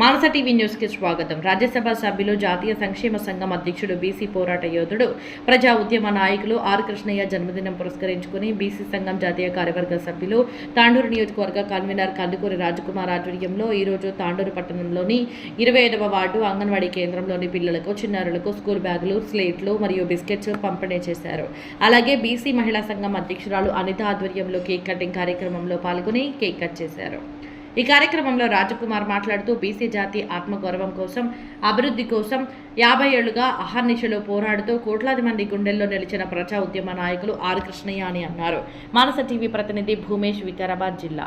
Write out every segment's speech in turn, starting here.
మానస TV న్యూస్కి స్వాగతం. రాజ్యసభ సభ్యులు జాతీయ సంక్షేమ సంఘం అధ్యక్షుడు బీసీ పోరాట యోధుడు ప్రజా ఉద్యమ నాయకులు ఆర్ కృష్ణయ్య జన్మదినం పురస్కరించుకుని బీసీ సంఘం జాతీయ కార్యవర్గ సభ్యులు తాండూరు నియోజకవర్గ కన్వీనర్ కందుకూరి రాజకుమార్ ఆధ్వర్యంలో ఈరోజు తాండూరు పట్టణంలోని ఇరవై ఐదవ వార్డు అంగన్వాడీ కేంద్రంలోని పిల్లలకు చిన్నారులకు స్కూల్ బ్యాగులు స్లేట్లు మరియు బిస్కెట్స్ పంపిణీ చేశారు. అలాగే బీసీ మహిళా సంఘం అధ్యక్షురాలు అనిత ఆధ్వర్యంలో కేక్ కటింగ్ కార్యక్రమంలో పాల్గొని కేక్ కట్ చేశారు. ఈ కార్యక్రమంలో రాజకుమార్ మాట్లాడుతూ బీసీ జాతి ఆత్మగౌరవం కోసం అభివృద్ధి కోసం యాభై ఏళ్ళుగా అహర్నిశలో పోరాడుతూ కోట్లాది మంది గుండెల్లో నిలిచిన ప్రజా ఉద్యమ నాయకులు ఆర్ కృష్ణయ్య అని అన్నారు. మానస టీవీ ప్రతినిధి భూమేష్ వికారాబాద్ జిల్లా.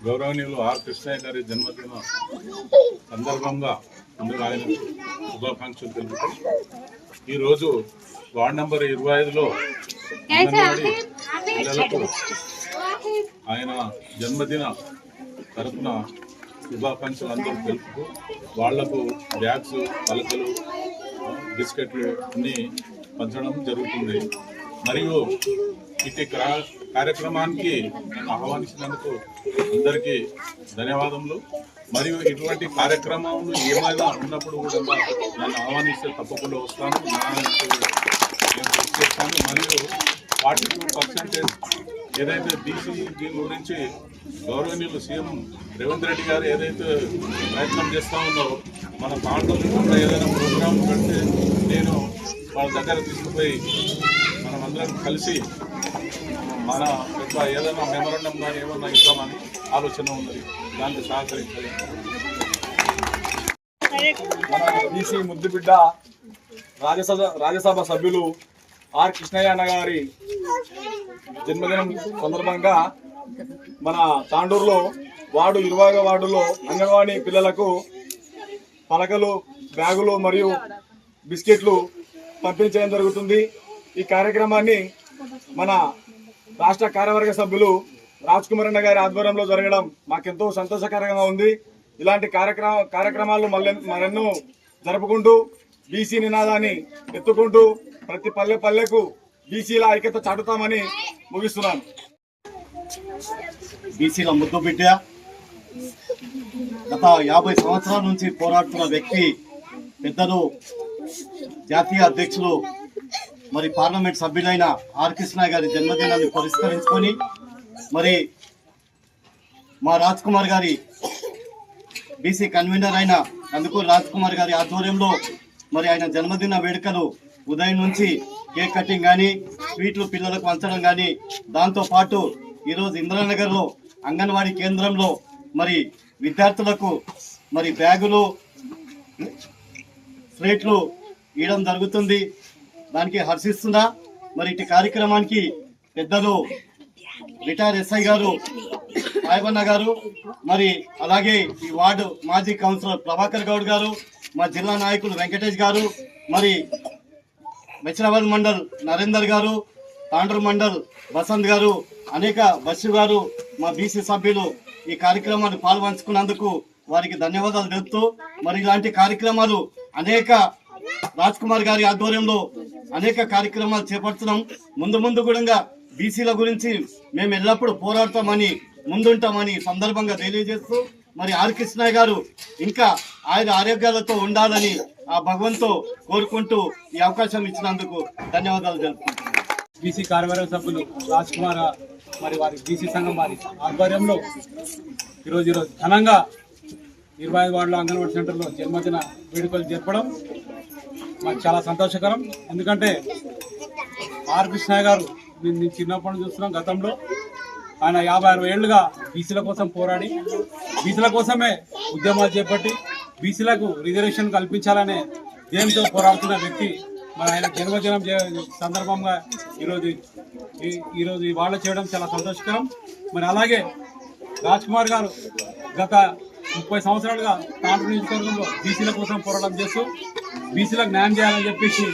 గౌరవనీయులు ఆర్ కృష్ణయ్య గారి జన్మదిన సందర్భంగా అందరూ ఆయన శుభాకాంక్షలు తెలుపుతూ ఈరోజు వార్డ్ నంబర్ ఇరవై ఐదులో పిల్లలకు ఆయన జన్మదిన తరపున శుభాకాంక్షలు అందరూ తెలుపుతూ వాళ్ళకు బ్యాగ్స్ పలకలు బిస్కెట్లు అన్నీ పంచడం జరుగుతుంది. మరియు ఇటు క్రా- కార్యక్రమానికి ఆహ్వానించినందుకు అందరికీ ధన్యవాదములు. మరియు ఇటువంటి కార్యక్రమాలు ఏమైనా ఉన్నప్పుడు కూడా నన్ను ఆహ్వానిస్తే తప్పకుండా వస్తాను. నేను చేస్తాను. మరియు ఫార్టీ టూ పర్సెంటేజ్ ఏదైతే బీసీ దీని గురించి గౌరవనీయులు సీఎం రేవంత్ రెడ్డి గారు ఏదైతే ప్రయత్నం చేస్తూ ఉందో మన ప్రాంతంలో ఏదైనా ప్రోగ్రాం పెడితే నేను వాళ్ళ దగ్గర తీసుకుపోయి మనమందరం కలిసి మన యొక్క ఏదైనా మెమరండం కానీ ఏమన్నా ఇస్తామని ఆలోచన ఉన్నది. దానికి సహకరించాలి. మన బీసీ ముద్దుబిడ్డ రాజ్యసభ రాజ్యసభ సభ్యులు ఆర్ కృష్ణయ్య అన్న గారి జన్మదినం సందర్భంగా మన తాండూరులో వార్డు ఇరవై వార్డులో అంగన్వాడీ పిల్లలకు పలకలు బ్యాగులు మరియు బిస్కెట్లు పంపించడం జరుగుతుంది. ఈ కార్యక్రమాన్ని మన రాష్ట్ర కార్యవర్గ సభ్యులు రాజ్ కుమార్ అన్న గారి ఆధ్వర్యంలో జరగడం మాకెంతో సంతోషకరంగా ఉంది. ఇలాంటి కార్యక్రమ కార్యక్రమాలు మళ్ళీ మరెన్నో జరుపుకుంటూ బీసీ నినాదాన్ని ఎత్తుకుంటూ ప్రతి పల్లె పల్లెకు బీసీల ఐక్యత చాటుతామని ముగిస్తున్నాను. బీసీల ముద్దు బిడ్డ గత యాభై సంవత్సరాల నుంచి పోరాడుతున్న వ్యక్తి పెద్దలు జాతీయ అధ్యక్షులు మరి పార్లమెంట్ సభ్యులైన ఆర్ కృష్ణ గారి జన్మదినాన్ని పురస్కరించుకొని మరి మా రాజ్ కుమార్ గారి బీసీ కన్వీనర్ అయిన కందుకూరు రాజ్ కుమార్ గారి ఆధ్వర్యంలో మరి ఆయన జన్మదిన వేడుకలు ఉదయం నుంచి కేక్ కటింగ్ కానీ స్వీట్లు పిల్లలకు పంచడం కానీ దాంతో పాటు ఈరోజు ఇంద్రానగర్లో అంగన్వాడీ కేంద్రంలో మరి విద్యార్థులకు మరి బ్యాగులు స్లేట్లు ఇవ్వడం జరుగుతుంది. దానికి హర్షిస్తున్నా మరి ఇటు కార్యక్రమానికి పెద్దలు రిటైర్ ఎస్ఐ గారు సాయిబన్న గారు మరి అలాగే ఈ వార్డు మాజీ కౌన్సిలర్ ప్రభాకర్ గౌడ్ గారు మా జిల్లా నాయకులు వెంకటేష్ గారు మరి మెచరాబాద్ మండల్ నరేందర్ గారు తాండ్రు మండల్ బసంత్ గారు అనేక బస్సు గారు మా బీసీ సభ్యులు ఈ కార్యక్రమాన్ని పాల్పంచుకున్నందుకు వారికి ధన్యవాదాలు తెలుపుతూ మరి ఇలాంటి కార్యక్రమాలు అనేక రాజ్ కుమార్ గారి ఆధ్వర్యంలో అనేక కార్యక్రమాలు చేపడుతున్నాం. ముందు ముందు కూడా బీసీల గురించి మేము ఎల్లప్పుడూ పోరాడతామని ముందుంటామని సందర్భంగా తెలియజేస్తూ మరి ఆర్ కృష్ణయ్య గారు ఇంకా ఆయన ఆరోగ్యాలతో ఉండాలని ఆ భగవంతో కోరుకుంటూ ఈ అవకాశం ఇచ్చినందుకు ధన్యవాదాలు జరుపుకుంటున్నాను బీసీ కార్యవర్గ సభ్యులు రాజ్ కుమార్ మరి వారి బీసీ సంఘం వారి ఆధ్వర్యంలో ఈరోజు ఈరోజు ఘనంగా ఇరవై ఐదు వార్డుల అంగన్వాడీ సెంటర్లో జన్మదిన వేడుకలు జరపడం మాకు చాలా సంతోషకరం. ఎందుకంటే ఆర్ కృష్ణయ్య గారు నేను చిన్నప్పటి నుంచి చూస్తున్నాం గతంలో. ఆయన యాభై అరవై ఏళ్ళుగా బీసీల కోసం పోరాడి బీసీల కోసమే ఉద్యమాలు చేపట్టి బీసీలకు రిజర్వేషన్ కల్పించాలనే ధ్యేయంతో పోరాడుతున్న వ్యక్తి మరి ఆయన జన్మదినం సందర్భంగా ఈరోజు ఈ- ఈరోజు ఈ వాళ్ళు చేయడం చాలా సంతోషకరం. మరి అలాగే రాజ్ కుమార్ గారు గత ముప్పై సంవత్సరాలుగా తాండ్రు నియోజకవర్గంలో బీసీల కోసం పోరాటం చేస్తూ బీసీలకు న్యాయం చేయాలని చెప్పేసి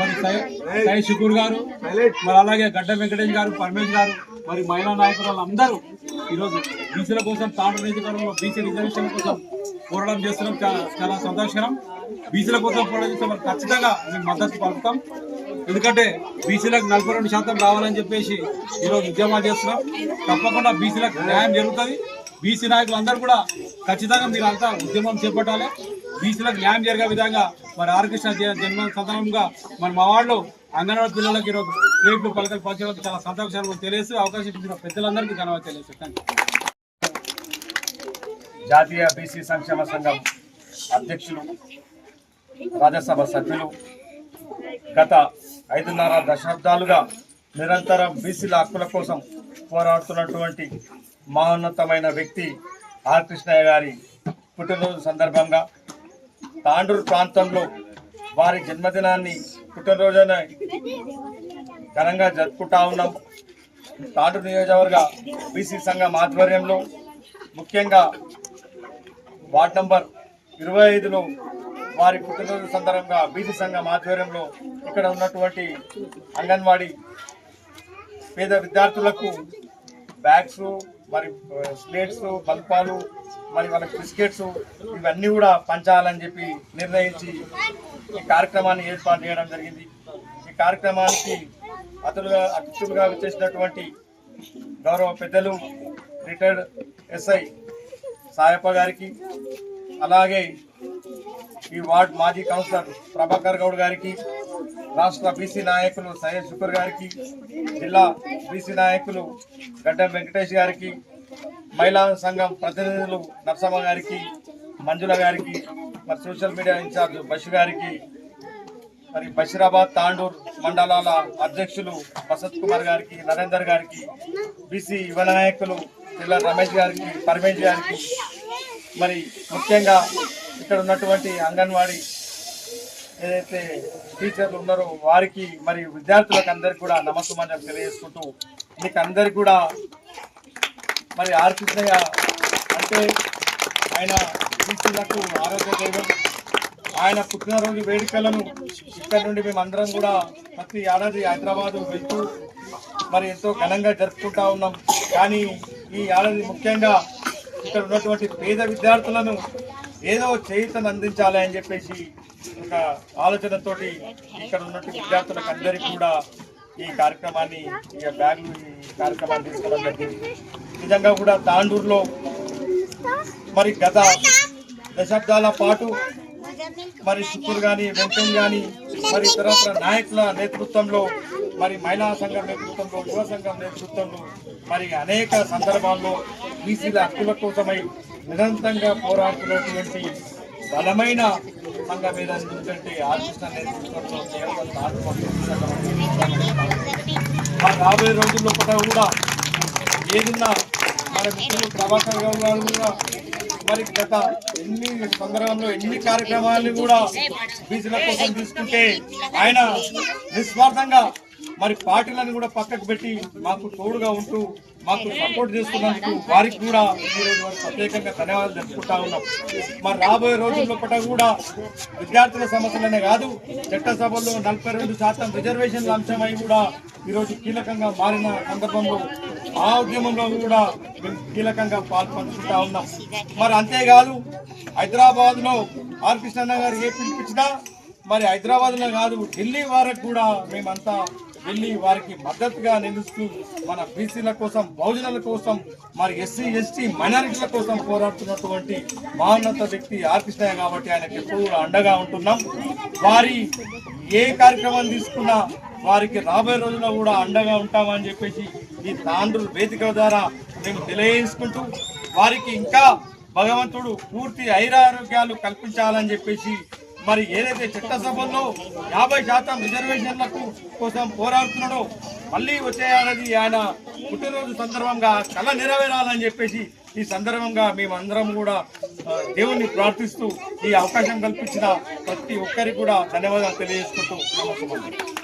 మరి సై- సై షుకూర్ గారు మరి అలాగే గడ్డ వెంకటేష్ గారు పరమేష్ గారు మరి మహిళా నాయకులు అందరూ ఈరోజు బీసీల కోసం తాండ్రు నియోజకవర్గంలో బీసీ రిజర్వేషన్ కోసం పోరాటం చేస్తున్నాం. చాలా చాలా సంతోషకరం. బీసీల కోసం పోరాటం చేస్తే మరి ఖచ్చితంగా మేము మద్దతు పలుకుతాం. ఎందుకంటే బీసీలకు నలభై రెండు శాతం రావాలని చెప్పేసి ఈరోజు ఉద్యమాలు చేస్తున్నాం. తప్పకుండా బీసీలకు న్యాయం జరుగుతుంది. బీసీ నాయకులు అందరూ కూడా ఖచ్చితంగా మీరు అంతా ఉద్యమం చేపట్టాలి. బీసీలకు న్యాయం జరిగే విధంగా మరి ఆరకృష్ణ జన్మ సందర్భంగా మరి మా వాళ్ళు అంగన్వాడీ పిల్లలకి ఈరోజు రేపు పలకలు పంచడానికి చాలా సంతోషాలు తెలియదు అవకాశం ఇచ్చిన పెద్దలందరికీ ధన్యవాదాలు తెలియదు జాతీయ బీసీ సంక్షేమ సంఘం అధ్యక్షులు రాజ్యసభ సభ్యులు గత ఐదున్నర దశాబ్దాలుగా నిరంతరం బీసీల హక్కుల కోసం పోరాడుతున్నటువంటి మహోన్నతమైన వ్యక్తి ఆర్ కృష్ణయ్య గారి పుట్టినరోజు సందర్భంగా తాండూరు ప్రాంతంలో వారి జన్మదినాన్ని పుట్టినరోజున ఘనంగా జరుపుకుంటా ఉన్నాం. తాండూరు నియోజకవర్గ బీసీ సంఘం ఆధ్వర్యంలో ముఖ్యంగా వార్డ్ నంబర్ ఇరవై ఐదులో వారి పుట్టినరోజు సందర్భంగా బీసీ సంఘం ఆధ్వర్యంలో ఇక్కడ ఉన్నటువంటి అంగన్వాడీ పేద విద్యార్థులకు బ్యాగ్స్ మరి స్లేట్స్ బల్పాలు మరి వాళ్ళకి బిస్కెట్స్ ఇవన్నీ కూడా పంచాలని చెప్పి నిర్ణయించి ఈ కార్యక్రమాన్ని ఏర్పాటు చేయడం జరిగింది. ఈ కార్యక్రమానికి అతులుగా అతిథులుగా వచ్చేసినటువంటి గౌరవ పెద్దలు రిటైర్డ్ ఎస్ఐ సాయప్ప గారికి అలాగే ఈ వార్డ్ మాజీ కౌన్సిలర్ ప్రభాకర్ గౌడ్ గారికి రాష్ట్ర బీసీ నాయకులు సయ్యద్ శుకర్ గారికి జిల్లా బీసీ నాయకులు గడ్డ వెంకటేష్ గారికి మహిళా సంఘం ప్రతినిధులు నర్సమ్మ గారికి మంజుల గారికి మరి సోషల్ మీడియా ఇన్ఛార్జ్ బష్ గారికి మరి బషీరాబాద్ తాండూర్ మండలాల అధ్యక్షులు వసత్ కుమార్ గారికి నరేందర్ గారికి బీసీ యువ నాయకులు పిల్ల రమేష్ గారికి పరమేష్ గారికి మరి ముఖ్యంగా ఇక్కడ ఉన్నటువంటి అంగన్వాడీ ఏదైతే టీచర్లు ఉన్నారో వారికి మరి విద్యార్థులకు అందరికి కూడా నమస్కారం తెలియజేసుకుంటూ మీకు అందరికి కూడా మరి ఆర్ అంటే ఆయన టీచర్లకు ఆరోగ్య దైవం ఆయన పుట్టినరోజు వేడుకలను ఇక్కడ నుండి మేము అందరం కూడా ప్రతి ఏడాది హైదరాబాద్ వెళ్తూ మరి ఎంతో ఘనంగా జరుపుకుంటా ఉన్నాం. కానీ ఈ ఏడాది ముఖ్యంగా ఇక్కడ ఉన్నటువంటి పేద విద్యార్థులను ఏదో చేయుతను అందించాలి అని చెప్పేసి ఒక ఆలోచనతో ఇక్కడ ఉన్నట్టు విద్యార్థులకు అందరికీ కూడా ఈ కార్యక్రమాన్ని ఈ బ్యాగులు ఈ కార్యక్రమాన్ని తీసుకోవడం జరిగింది. నిజంగా కూడా తాండూరులో మరి గత దశాబ్దాల పాటు మరి చిత్తూరు కానీ వెంకయ్య కానీ మరి ఇతరత్ర నాయకుల నేతృత్వంలో మరి మహిళా సంఘం నేతృత్వంలో యువ సంఘం నేతృత్వంలో మరి అనేక సందర్భాల్లో బీసీల హక్కుల కోసమై నిరంతరంగా పోరాడుతున్నటువంటి బలమైన సంఘం ఏదైనా ఆర్కృష్ణ నేతృత్వంలో కేవలం అనేది రాబోయే రోజుల్లో కూడా కూడా ఏదున్నా మన మిత్రులు ప్రభాకర్ గౌడ్ కూడా మరి గత ఎన్ని సందర్భంలో ఎన్ని కార్యక్రమాలను కూడా బీసీల కోసం తీసుకుంటే ఆయన నిస్వార్థంగా మరి పార్టీలను కూడా పక్కకు పెట్టి మాకు తోడుగా ఉంటూ మాకు సపోర్ట్ చేస్తున్నందుకు వారికి కూడా వారికి ప్రత్యేకంగా ధన్యవాదాలు తెలుపుకుంటా ఉన్నాం. మరి రాబోయే రోజుల్లో పట్ల కూడా విద్యార్థుల సమస్యలనే కాదు చట్టసభల్లో నలభై రెండు శాతం రిజర్వేషన్ల అంశమై కూడా ఈరోజు కీలకంగా మారిన సందర్భంలో ఆ ఉద్యమంలో కూడా మేము కీలకంగా పాల్పంచుకుంటా ఉన్నాం. మరి అంతేకాదు హైదరాబాద్లో ఆర్ కృష్ణ గారు ఏ పిలిపించినా మరి హైదరాబాద్లో కాదు ఢిల్లీ వరకు కూడా మేమంతా వెళ్ళి వారికి మద్దతుగా నిలుస్తూ మన బీసీల కోసం బహుజనుల కోసం మరి ఎస్సీ ఎస్టీ మైనారిటీల కోసం పోరాడుతున్నటువంటి మహోన్నత వ్యక్తి ఆర్కృష్ణయ్య కాబట్టి ఆయనకు ఎప్పుడు కూడా అండగా ఉంటున్నాం. వారి ఏ కార్యక్రమం తీసుకున్నా వారికి రాబోయే రోజుల్లో కూడా అండగా ఉంటామని చెప్పేసి ఈ తాండ్రుల వేదిక ద్వారా మేము తెలియజేసుకుంటూ వారికి ఇంకా భగవంతుడు పూర్తి ఐరారోగ్యాలు కల్పించాలని చెప్పేసి మరి ఏదైతే చట్టసభల్లో యాభై శాతం రిజర్వేషన్లకు కోసం పోరాడుతున్నాడో మళ్ళీ వచ్చే ఆయన పుట్టినరోజు సందర్భంగా కళ నెరవేరాలని చెప్పేసి ఈ సందర్భంగా మేమందరం కూడా దేవుణ్ణి ప్రార్థిస్తూ ఈ అవకాశం కల్పించిన ప్రతి ఒక్కరికి కూడా ధన్యవాదాలు తెలియజేసుకుంటూ నమస్కారం